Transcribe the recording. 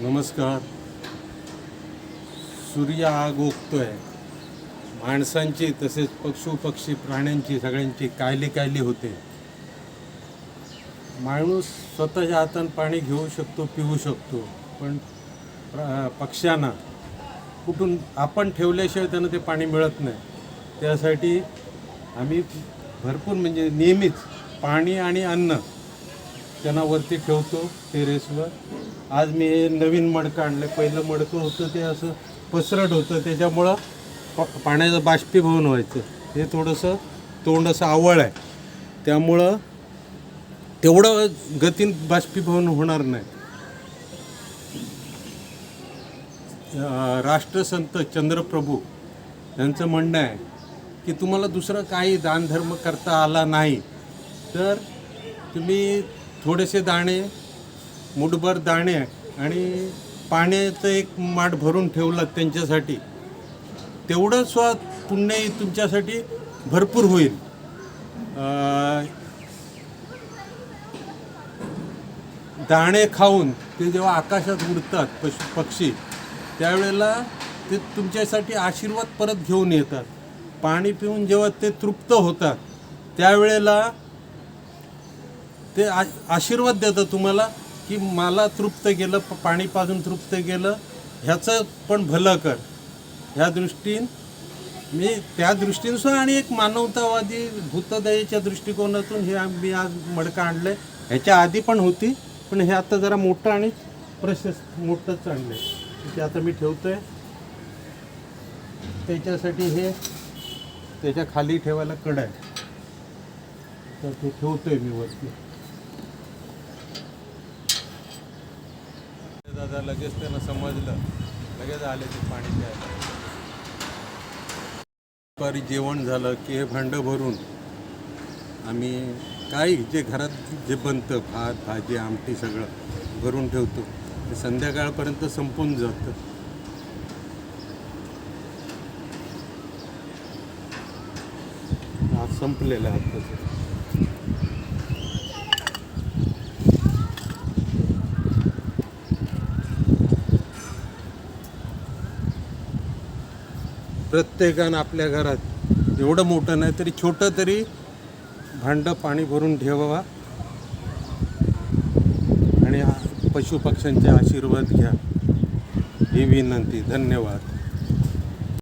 नमस्कार. सूर्य आग ओकतोय माणसांची तसेच पशु पक्षी प्राण्यांची सगळ्यांची कायली कायली होते. माणूस स्वतःच्या हातानं पाणी घेऊ शकतो पिऊ शकतो पण पक्ष्यांना कुठून आपण ठेवल्याशिवाय त्यांना ते पाणी मिळत नाही. त्यासाठी आम्ही भरपूर म्हणजे नेहमीच पाणी आणि अन्न त्यांना वरती ठेवतो टेरेसवर. आज मी हे नवीन मडकं आणलं. पहिलं मडकं होतं ते असं पसरट होतं. त्याच्यामुळं प पाण्याचं बाष्पीभवन व्हायचं. हे थोडंसं तोंड असं आवळ आहे. त्यामुळं तेवढं गतीन बाष्पीभवन होणार नाही. राष्ट्रसंत चंद्रप्रभू यांचं म्हणणं आहे की तुम्हाला दुसरं काही दानधर्म करता आला नाही तर तुम्ही थोडेसे दाणे मुठभर दाणे आणि पाण्याचं एक माठ भरून ठेवलं त्यांच्यासाठी. तेवढं स्वाद पुण्याही तुमच्यासाठी भरपूर होईल. दाणे खाऊन ते जेव्हा आकाशात उडतात पश पक्षी त्यावेळेला ते तुमच्यासाठी आशीर्वाद परत घेऊन येतात. पाणी पिऊन जेव्हा ते तृप्त होतात त्यावेळेला ते आ आशीर्वाद देतं तुम्हाला की मला तृप्त गेलं प- पाणी पाजून तृप्त गेलं ह्याचं पण भलं कर. ह्या दृष्टीन मी त्या दृष्टीनुसार आणि एक मानवतावादी भूतदयेच्या दृष्टिकोनातून हे मी आज मडकं आणलं आहे ह्याच्या आधी पण होती पण हे आता जरा मोठं आणि प्रशस्त मोठंच आणलं आहे ते आता मी ठेवतो आहे त्याच्यासाठी हे त्याच्याखाली ठेवायला कड आहे तर ते ठेवतो आहे मी वरती. दादा लगेच त्यांना समजलं. लगेच आले ते पाणी प्यायला. दुपारी जेवण झालं की हे भांडं भरून. आम्ही काही जे घरात जे बनतं भात भाजी आमटी सगळं भरून ठेवतो. ते संध्याकाळपर्यंत संपून जातं. संपलेलं आहे. प्रत्येकानं आपल्या घरात एवढं मोठं नाही तरी छोटं तरी भांडं पाणी भरून ठेवावा. आणि पशुपक्ष्यांचे आशीर्वाद घ्या. ही विनंती. धन्यवाद.